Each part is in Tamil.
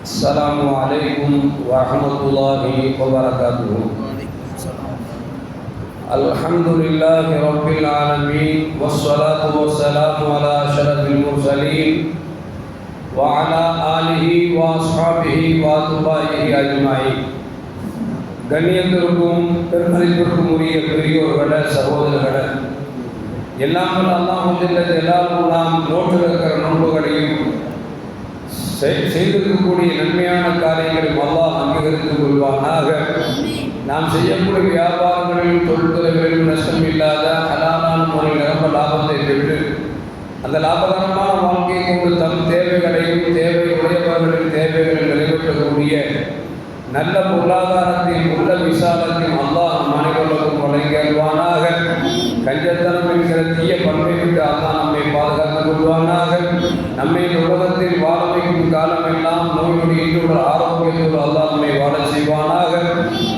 السلام عليكم ورحمة الله وبركاته الحمد لله رب العالمين والصلاة والسلام على أشرف المرسلين وعلى آله وأصحابه وأتباعه أجمعين கண்ணியத்திற்கும் பெருமதிப்பிற்கும் உரிய பெரியோர்கள சகோதரர்கள எல்லாம் வல்ல அல்லாஹ் எல்லாரும் நாம் நோட்டிருக்கிற நோன்புகளையும் செய்- செய்திருக்கக்கூடிய நன்மையான காரியங்களை அல்லாஹ் அங்கீகரித்துக் கொள்வானாக. நாம் செய்யக்கூடிய வியாபாரங்களிலும் தொழில்துறைகளிலும் நஷ்டம் இல்லாத ஹலாலான முறையில் நிரம்ப லாபத்தை பெற்று அந்த லாபகரமான வாழ்க்கையை கொண்டு தம் தேவைகளையும் தேவை உடையவர்களின் தேவைகளை நிறைவேற்றக்கூடிய நல்ல பொருளாதாரத்தையும் உள்ள விசாலத்தையும் அல்லாஹ் மனைவர்களுக்கும் வழங்கியல்வானாக. கஞ்சத்தனம் என்கிற தீய பண்பை விட்டு அல்லா நம்மை பாதுகாத்துக் கொள்வானாக. நம்மை உலகத்தில் வாழ வைக்கும் காலமெல்லாம் நோய் நொடியிட்டுள்ள ஆரோக்கியத்தோடு அல்லா நம்மை வாழ செய்வானாக.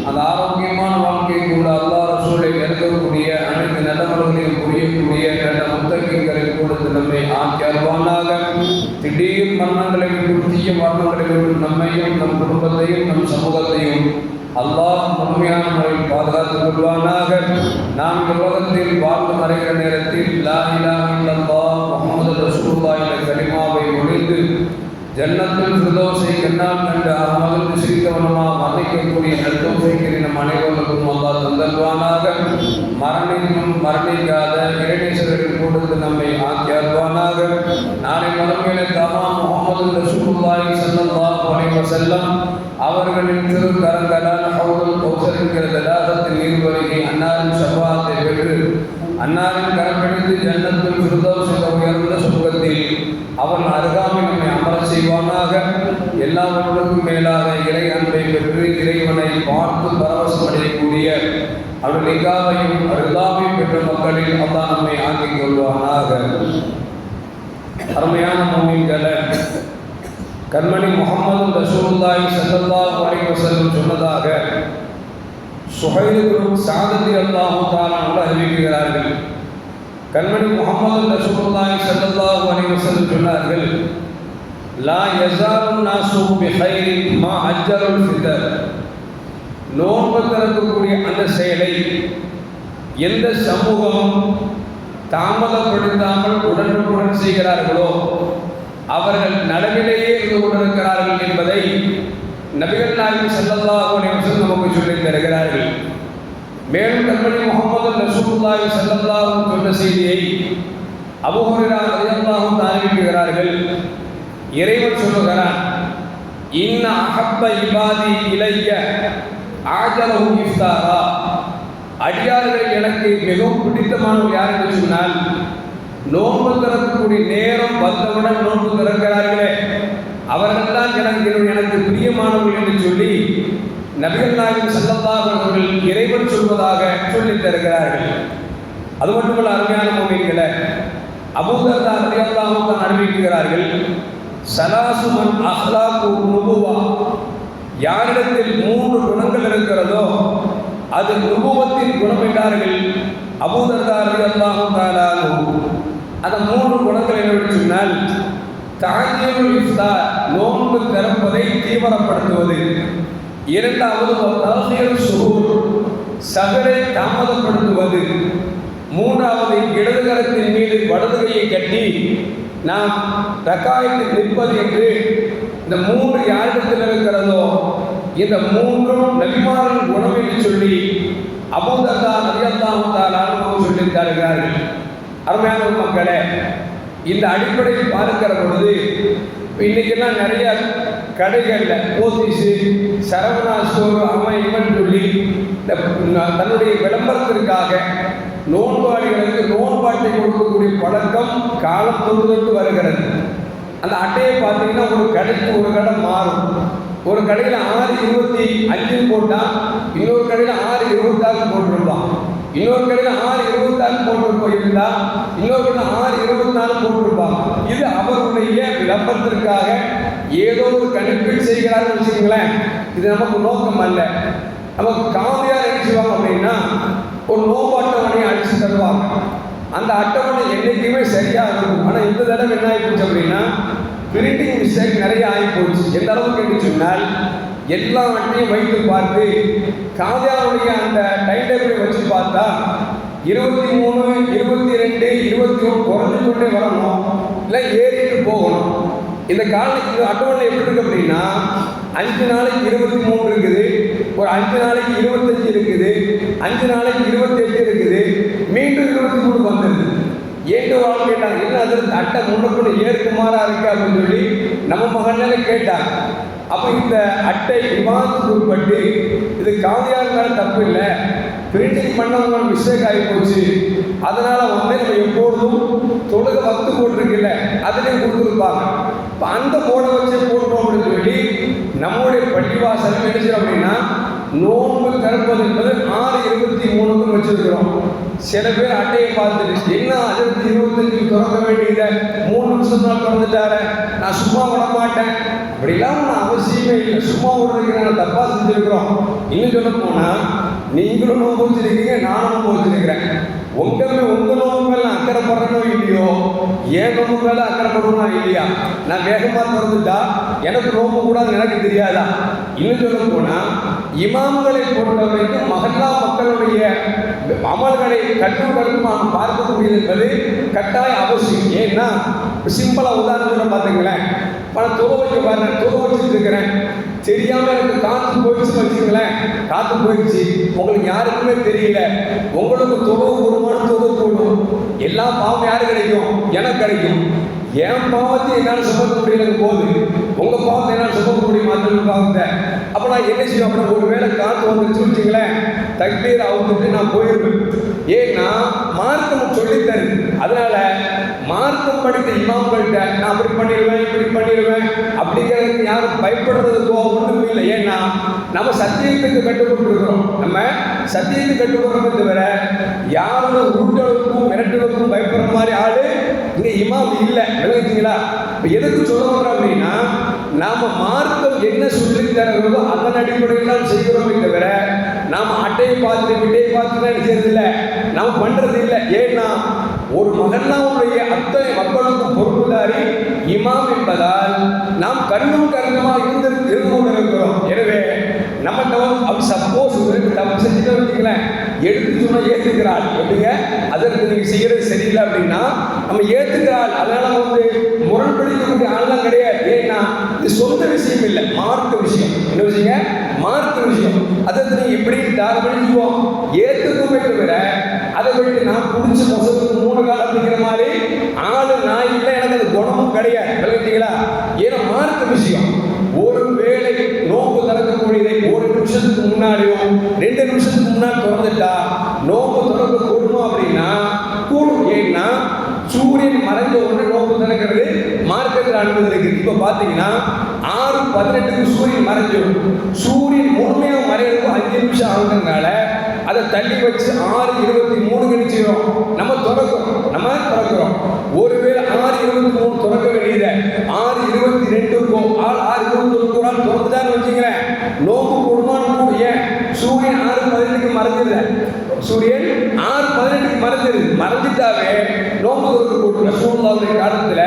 அந்த ஆரோக்கியமான வாழ்க்கையை கூட அல்லா ரசூலை நெருங்கக்கூடிய அனைத்து நிலவரங்களையும் புரியக்கூடிய நல்ல முத்தகங்களை கொடுத்து நம்மை ஆக்கி அருவானாக திடீர் மரணங்களை விட்டு தீய மரணங்களை விட்டு நம்மையும் நம் குடும்பத்தையும் நம் சமூகத்தையும் அல்லாஹ் உண்மையான முறையில் பாதுகாத்துக் கொள்வானாக. நாம் இந்த உலகத்தில் வாழ்ந்து மறைகிற நேரத்தில் லா இலாஹ இல்லல்லாஹ் என்ற கலிமாவை ஒழிந்து ஜன்னத்தில் சுதோசை கண்ணால் கண்டு அகமது சிரித்தவனமா மன்னிக்கக்கூடிய நல்தோசைகளை நம் அனைவருக்கும் அல்லா தந்தல்வானாக மரணிக்கும் மரணிக்காத இறைநேசர்களின் கூட்டத்தில் நம்மை ஆக்கி அருள்வானாக நாளை மறுமையில தாமா முகமது ரசூலுல்லாஹி செல்லல்லா அலைஹி செல்லம் அவர்களின் திரு கரங்களால் ஹவுல் கௌசர் என்கிற நீர் அன்னாரின் சம்பாத்தை பெற்று அன்னாரின் கரப்பிடித்து ஜன்னத்தில் ஃபிர்தௌஸ் என்ற உயர்ந்த சுகத்தில் அவன் அருகாமை நம்மை அமர செய்வானாக. எல்லாவற்றுக்கும் மேலாக இறை அன்பை பெற்று இறைவனை பார்த்து பரவசம் அடையக்கூடிய அவருடைய நிகாவையும் அருளாவையும் பெற்ற மக்களில் அல்லாஹ் நம்மை ஆக்கிக் கொள்வானாக. அருமையான மூமின்களை கண்மணி முகமது ரசூலுல்லாஹி ஸல்லல்லாஹு அலைஹி வஸல்லம் சொன்னதாக சுஹைலுக்கும் சாதத்தி அல்லாஹு தாலா அறிவிக்கிறார்கள். கண்மணி முகமது ரசூலுல்லாஹி ஸல்லல்லாஹு அலைஹி சொன்னார்கள் லா யஸாலு நாசு பிஹைரின் மா அஜ்ஜலுல் ஃபிதர். நோன்பு திறக்கக்கூடிய அந்த செயலை எந்த சமூகம் தாமதப்படுத்தாமல் உடனுக்குடன் செய்கிறார்களோ அவர்கள் நடுவிலேயே இருந்து கொண்டிருக்கிறார்கள் என்பதை நபிகள் நாயகம் ஸல்லல்லாஹு அலைஹி நமக்கு சொல்லி தருகிறார்கள். மேலும் கண்மணி முகமது நசூல்லாஹி ஸல்லல்லாஹு சொன்ன செய்தியை அபூ ரலியல்லாஹு அறிவிக்கிறார்கள். இறைவன் சொல்லுகிறான் இன்ன அஹப்ப இபாதி இலைய ஆஜலஹு இஃப்தாரா. அடியார்கள் எனக்கு மிகவும் பிடித்தமானவர் யார் என்று சொன்னால் நோன்பு திறக்கக்கூடிய நேரம் வந்தவுடன் நோன்பு திறக்கிறார்களே. அவர்கள் தான் எனக்கு எனக்கு பிரியமானவர்கள் என்று சொல்லி நபிகள் நாயகம் ஸல்லல்லாஹு அவர்கள் இறைவன் சொல்வதாக சொல்லித் தருகிறார்கள். அது மட்டுமல்ல அருமையான மொழிகளை அபூதர்தா ரலியல்லாஹு தான் அறிவிக்கிறார்கள் சலாசுமன் அஹ்லாக்கு நுபுவா. யாரிடத்தில் மூன்று குணங்கள் இருக்கிறதோ அது நுபுவத்தின் குணம் என்றார்கள் அபூதர்தா ரலியல்லாஹு அந்த மூன்று குணங்கள் என்னவென்று சொன்னால் தாஜியுல் இஃப்தார் நோன்பு திறப்பதை தீவிரப்படுத்துவது. இரண்டாவது தலசியல் சுகூர் சகரை தாமதப்படுத்துவது. மூன்றாவது இடது கரத்தின் மீது வலது கையை கட்டி நாம் ரக்காயத்தில் நிற்பது என்று இந்த மூன்று யாரிடத்தில் இருக்கிறதோ இந்த மூன்றும் நபிமாரின் குணம் என்று சொல்லி அபூதல்லா நபியல்லாஹு சொல்லி தருகிறார்கள். அருமையான மக்களே இந்த அடிப்படையில் பார்க்கிற பொழுது இன்னைக்கெல்லாம் நிறைய கடைகளில் போத்தீஸு சரவணா ஸ்டோர் அவன் இவன் சொல்லி இந்த தன்னுடைய விளம்பரத்திற்காக நோன்பாளிகளுக்கு நோன்பாட்டை கொடுக்கக்கூடிய பழக்கம் காலம் தொட்டு வருகிறது. அந்த அட்டையை பார்த்தீங்கன்னா ஒரு கடைக்கு ஒரு கடை மாறும். ஒரு கடையில் ஆறு இருபத்தி அஞ்சு போட்டால் இன்னொரு கடையில் ஆறு இருபத்தாறு போட்டிருப்பான். இன்னொரு கடையில் ஆறு இருபத்தாறு போட்டு போயிருந்தா இன்னொரு கடையில் ஆறு இருபத்தி நாலு போட்டிருப்பாங்க. இது அவருடைய விளம்பரத்திற்காக ஏதோ ஒரு கணிப்பில் செய்கிறார்கள் வச்சுக்கோங்களேன். இது நமக்கு நோக்கம் அல்ல. நம்ம காமையாக என்ன செய்வாங்க அப்படின்னா ஒரு நோம்பு அட்டவணையை அடிச்சு தருவாங்க. அந்த அட்டவணை என்றைக்குமே சரியாக இருக்கும். ஆனால் இந்த தடவை என்ன ஆகிப்போச்சு அப்படின்னா பிரிண்டிங் மிஸ்டேக் நிறைய ஆகி போச்சு எந்த அளவுக்கு என்று சொன்னால் எல்லாவற்றையும் வைத்து பார்த்து காவியாவுடைய அந்த டைம் டேபிளை வச்சு பார்த்தா இருபத்தி மூணு இருபத்தி ரெண்டு இருபத்தி ஒன்று குறைஞ்சு கொண்டே வரணும். இல்லை ஏறிட்டு போகணும். இந்த காலத்துக்கு அட்டவணை எப்படி இருக்கு அப்படின்னா அஞ்சு நாளைக்கு இருபத்தி மூணு இருக்குது ஒரு அஞ்சு நாளைக்கு இருபத்தஞ்சு இருக்குது அஞ்சு நாளைக்கு இருபத்தெட்டு இருக்குது மீண்டும் இருபத்தி மூணு வந்துடுது ஏட்டு வாழ் கேட்டாங்க என்ன அது அட்டை முன்னக்குள்ள ஏற்குமாறா இருக்கு அப்படின்னு சொல்லி நம்ம மகன்ல கேட்டாங்க. அப்போ இந்த அட்டை விவாதத்துக்கு உட்பட்டு இது காவியார் மேல தப்பு இல்லை. பிரிண்டிங் பண்ணவங்க மிஸ்டேக் ஆகி போச்சு. அதனால வந்து நம்ம எப்பொழுதும் தொழுக வத்து போட்டிருக்குல்ல அதுலேயும் கொடுத்துருப்பாங்க. இப்போ அந்த போர்டை வச்சு போட்டோம் அப்படின்னு சொல்லி நம்முடைய பள்ளிவாசல் என்ன செய்யறோம் அப்படின்னா நோன்பு திறப்பது என்பது ஆறு இருபத்தி மூணுக்கும் வச்சிருக்கிறோம். சில பேர் அட்டையை பார்த்துட்டு என்ன அதற்கு இருபத்தஞ்சு திறக்க வேண்டியதை? மூணு நிமிஷம் தான் திறந்துட்டார நான் சும்மா விட மாட்டேன். அப்படிலாம் நான் அவசியமே இல்லை. சும்மா விடுறதுக்கு தப்பாக தப்பா செஞ்சிருக்கிறோம். இன்னும் சொல்ல போனால் நீங்களும் நோன்பு வச்சிருக்கீங்க நானும் நோன்பு வச்சிருக்கிறேன் உங்க உங்க நோம்பு மேல அக்கறைப்படுறனோ இல்லையோ? என் நோம்பு மேல அக்கறைப்படுறனா இல்லையா? நான் வேகமா திறந்துட்டா எனக்கு நோம்பு கூடாது எனக்கு தெரியாதா? இன்னும் சொல்ல போனா இமாம்களை பொறுத்தவரைக்கும் மகல்லா மக்களுடைய அமல்களை கட்டும் பார்க்க பார்க்கக்கூடியது என்பது கட்டாய அவசியம். ஏன்னா சிம்பிளா உதாரணம் பார்த்தீங்களேன் பல தொலை வைக்க பாருங்க தொலை வச்சுட்டு இருக்கிறேன். தெரியாம எனக்கு காத்து போயிடுச்சு வச்சுங்களேன் காத்து போயிடுச்சு. உங்களுக்கு யாருக்குமே தெரியல. உங்களுக்கு தொழுவு கூடுமான தொழுவு கூடும் எல்லா பாவம் யாரு கிடைக்கும்? எனக்கு கிடைக்கும். என் பாவத்தை என்னால் சுமக்க முடியல போது உங்க பாவத்தை என்னால் சுமக்க முடியும்? மற்றவங்க பாவத்தை. அப்போ நான் என்ன செய்யும்? அப்படின்னா ஒரு வேளை காத்து வந்துருச்சு வச்சுங்களேன் தக்பீர் அவுத்துட்டு நான் போயிருப்பேன். ஏன்னா மார்க்கம் சொல்லித்தருது அதனால மார்க்கம் படித்த இமாம்கள்ட்ட நான் அப்படி பண்ணிடுவேன் இப்படி பண்ணிடுவேன் அப்படிங்கிறதுக்கு யாரும் பயப்படுறதுக்கோ ஒன்றும் இல்லை. ஏன்னா நம்ம சத்தியத்துக்கு கட்டுப்பட்டுருக்கிறோம். நம்ம சத்தியத்துக்கு கட்டுப்படுறோமே தவிர யாரும் உருட்டலுக்கும் மிரட்டலுக்கும் பயப்படுற மாதிரி ஆளு இங்கே இமாம் இல்லை. விளங்குச்சிங்களா இப்போ எதுக்கு சொல்ல வர்றோம் அப்படின்னா நாம மார்க்கம் என்ன சொல்லி தருகிறதோ அதன் அடிப்படையில் தான் செய்கிறோமே தவிர நாம் அட்டையை பார்த்துட்டு விட்டையை பார்த்து நினைக்கிறது இல்லை நாம் பண்றது இல்லை ஏன்னா ஒரு மகன்னாவுடைய அத்தனை மக்களுக்கும் பொறுப்புதாரி இமாம் என்பதால் நாம் கண்ணும் கருணமாக இருந்து இருந்து கொண்டிருக்கிறோம். எனவே நம்மகிட்ட வந்து அவர் சப்போஸ் தப்பு செஞ்சுட்டு வச்சுங்களேன் எடுத்து சொன்னா ஏற்றுக்கிறாள் எப்படிங்க? அதற்கு நீங்க செய்யறது சரியில்லை அப்படின்னா நம்ம ஏற்றுக்கிறாள் அதனால வந்து முரண்படுத்தக்கூடிய ஆள்லாம் கிடையாது. ஏன்னா இது சொந்த விஷயம் இல்லை. மார்க்க விஷயம். என்ன விஷயங்க? மார்க்க விஷயம். அதற்கு நீங்க எப்படி தாரப்படுத்துவோம் ஏத்துக்குமே தவிர அதை விட்டு நான் குடிச்சு மொசத்துக்கு மூணு காலம் அப்படிங்கிற மாதிரி ஆளு நாய் இல்லை எனக்கு அது குணமும் கிடையாது. விளக்கிட்டீங்களா ஏன்னா மார்க்க விஷயம். ஒரு வேளை நோம்பு திறக்கக்கூடியதை ஒரு நிமிஷத்துக்கு முன்னாடியும் ரெண்டு நிமிஷத்துக்கு முன்னாடி திறந்துட்டா நோம்பு திறக்க கூடணும் அப்படின்னா கூடும். ஏன்னா சூரியன் மறைஞ்ச உடனே நோம்பு திறக்கிறது அனுமதி இருக்குது இப்போ பார்த்தீங்கன்னா ஆறு பதினெட்டுக்கு சூரியன் மறைஞ்சிடும் சூரியன் முழுமையாக மறையிறதுக்கு அஞ்சு நிமிஷம் ஆகுறதுனால அதை தள்ளி வச்சு ஆறு இருபத்தி மூணு கணிச்சிடும் நம்ம திறக்கிறோம் நம்ம திறக்கிறோம் ஒருவேளை ஆறு இருபத்தி மூணு திறக்க வேண்டியது ஆறு இருபத்தி ரெண்டுக்கும் ஆள் ஆறு இருபத்தி ஒன்று ஒரு ஆள் திறந்துட்டான்னு வச்சுக்கிறேன் நோம்பு கொடுமான்னு கூட ஏன்? சூரியன் ஆறு பதினெட்டுக்கு மறைஞ்சிருத. சூரியன் ஆறு பதினெட்டுக்கு மறைஞ்சிருது. மறைஞ்சிட்டாவே நோம்பு திறக்க கூடும் சூழ்நிலை காலத்தில்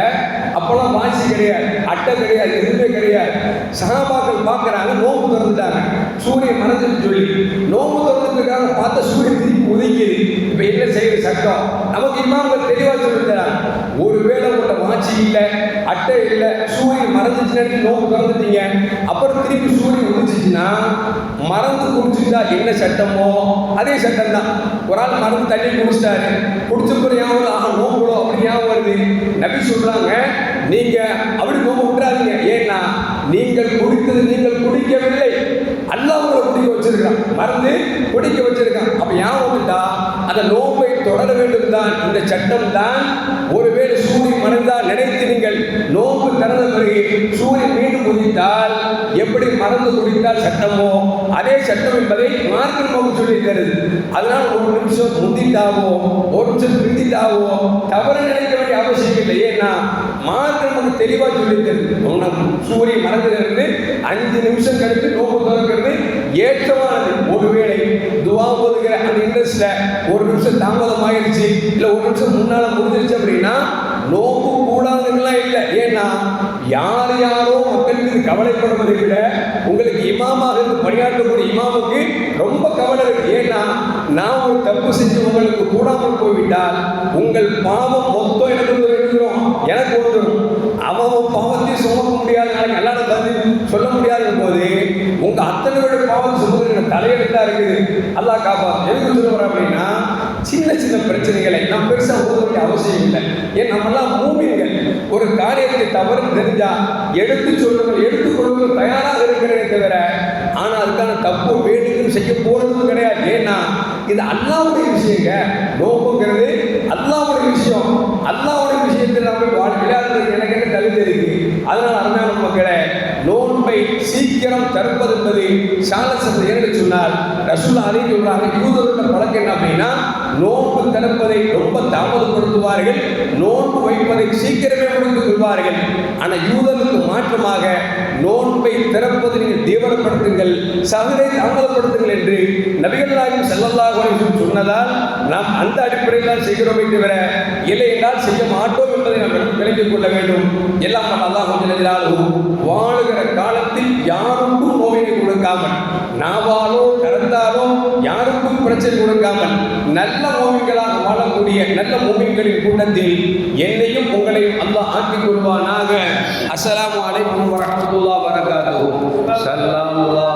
அப்போல்லாம் வாசி கிடையாது அட்டை கிடையாது எதுவுமே கிடையாது. சகாபாக்கள் பார்க்குறாங்க நோம்பு திறந்துட்டாங்க. சூரியன் மனதில் சொல்லி. நோம்பு திறந்துருக்காங்க பார்த்த சூரியன் திருப்பி ஒதுக்கியது. இப்போ என்ன செய்யுது சட்டம்? நமக்கு இமாம்கள் தெளிவா சொல்லித்தராங்க. ஒருவேளை உங்களோட வாட்சி இல்லை அட்டை இல்லை சூரியன் மறந்துச்சுன்னா நோம்பு திறந்துட்டீங்க. அப்புறம் திருப்பி சூரியன் உதிச்சிச்சுன்னா மறந்து குடிச்சுட்டா என்ன சட்டமோ? அதே சட்டம் தான் ஒரு ஆள் மறந்து தண்ணி குடிச்சிட்டாரு. குடிச்ச பிறகு ஞாபகம் ஆஹா நோம்புடோ அப்படி ஞாபகம் வருது. நபி சொல்கிறாங்க நீங்க அப்படி போக விட்டுறாதீங்க ஏன்னா நீங்கள் குடித்தது நீங்கள் குடிக்கவில்லை. அல்லாஹ் உங்களை குடிக்க வச்சிருக்கான் மறந்து குடிக்க வச்சிருக்கான். அப்ப ஞாபகம் வந்துட்டா அந்த நோம்பை தொடர வேண்டும் தான் இந்த சட்டம் தான் ஒருவேளை சூரியன் மறந்தால் நினைத்து நீங்கள் நோம்பு திறந்த பிறகு சூரியன் மீண்டும் குதித்தால் எப்படி மறந்து குடித்தால் சட்டமோ அதே சட்டம் என்பதை மார்க்கம் போக சொல்லி தருது. அதனால் ஒரு நிமிஷம் முந்தித்தாவோ ஒரு நிமிஷம் பிந்தித்தாவோ தவறு நினைக்க வேண்டிய அவசியம் இல்லை. ஏன்னா மார்க்கம் நமக்கு தெளிவாக சொல்லி தருது. உனக்கு சூரியன் மறந்துகிறது அஞ்சு நிமிஷம் கழித்து நோம்பு திறக்கிறது ஏற்றமானது. ஒருவேளை துவா போதுகிற அந்த இன்ட்ரெஸ்ட்ல ஒரு நிமிஷம் தாமதம் இல்லை ஒரு நிமிஷம் முன்னால் முடிஞ்சிருச்சு அப்படின்னா நோம்பு கூடாதுங்களாம் இல்லை. ஏன்னா யார் யாரோ மக்கள் மீது கவலைப்படுவதை விட உங்களுக்கு இமாமாக இருந்து பணியாற்றக்கூடிய இமாமுக்கு ரொம்ப கவலை இருக்கு. ஏன்னா நான் ஒரு தப்பு செஞ்சு உங்களுக்கு கூடாமல் போய்விட்டால் உங்கள் பாவம் மொத்தம் எனக்கு வந்துடும் எனக்கு வந்துடும் அவன் பாவத்தையும் சுமக்க முடியாது. நாளைக்கு எல்லாரும் தந்து சொல்ல முடியாத போது உங்க அத்தனை பேருடைய பாவம் சுமக்கிற தலையெழுத்தா இருக்குது. அல்லாஹ் காப்பா. எதுக்கு சொல்ல அப்படின்னா சின்ன சின்ன பிரச்சனைகளை நாம் பெருசாக போக வேண்டிய அவசியம் இல்லை. ஏன்? நம்மெல்லாம் மூமின்கள். ஒரு காரியத்தை தவறு தெரிஞ்சா எடுத்து சொல்லுங்கள் எடுத்துக் கொள்ளுங்கள் தயாராக இருக்கிறதே தவிர ஆனால் அதுக்கான தப்பு வேண்டும்னு செய்ய போறதும் கிடையாது. ஏன்னா இது அல்லாவுடைய விஷயங்க. நோக்குங்கிறது அல்லாவுடைய விஷயம். அல்லாவுடைய விஷயத்தில் நம்ம வாழ் விளையாடுறது எனக்கு என்ன தகுதி இருக்கு? அதனால அருமையான மக்களை சீக்கிரம் தடுப்பது என்பது சாலசத்தை சொன்னார். சொன்னால் ரசூல் அலி சொல்றாங்க யூதர்களோட பழக்கம் என்ன அப்படின்னா நோன்பு திறப்பதை ரொம்ப தாமதப்படுத்துவார்கள் நோன்பு வைப்பதை சீக்கிரமே முடித்துக் கொள்வார்கள். ஆனால் யூதர்களுக்கு மாற்றமாக நோன்பை திறப்பதை நீங்கள் தீவிரப்படுத்துங்கள் சகரை தாமதப்படுத்துங்கள் என்று நபிகள் நாயகம் செல்லல்லாஹு சொன்னதால் நாம் அந்த அடிப்படையில் தான் செய்கிறோமே தவிர இல்லை என்றால் செய்ய மாட்டோம் என்பதை நாம் விளங்கிக் கொள்ள வேண்டும். எல்லாம் அல்லாஹ் வாழும் பிரச்சனை கொடுக்காமல் நல்ல மோமின்களாக வாழக்கூடிய நல்ல மோமின்களின் கூட்டத்தில் என்னையும் உங்களையும் அல்லாஹ் ஆக்கிக் கொள்வானாக. அஸ்லாம் அலைக்கும் வரஹ்மத்துல்லாஹி வபரகாத்துஹு. ஸல்லல்லாஹு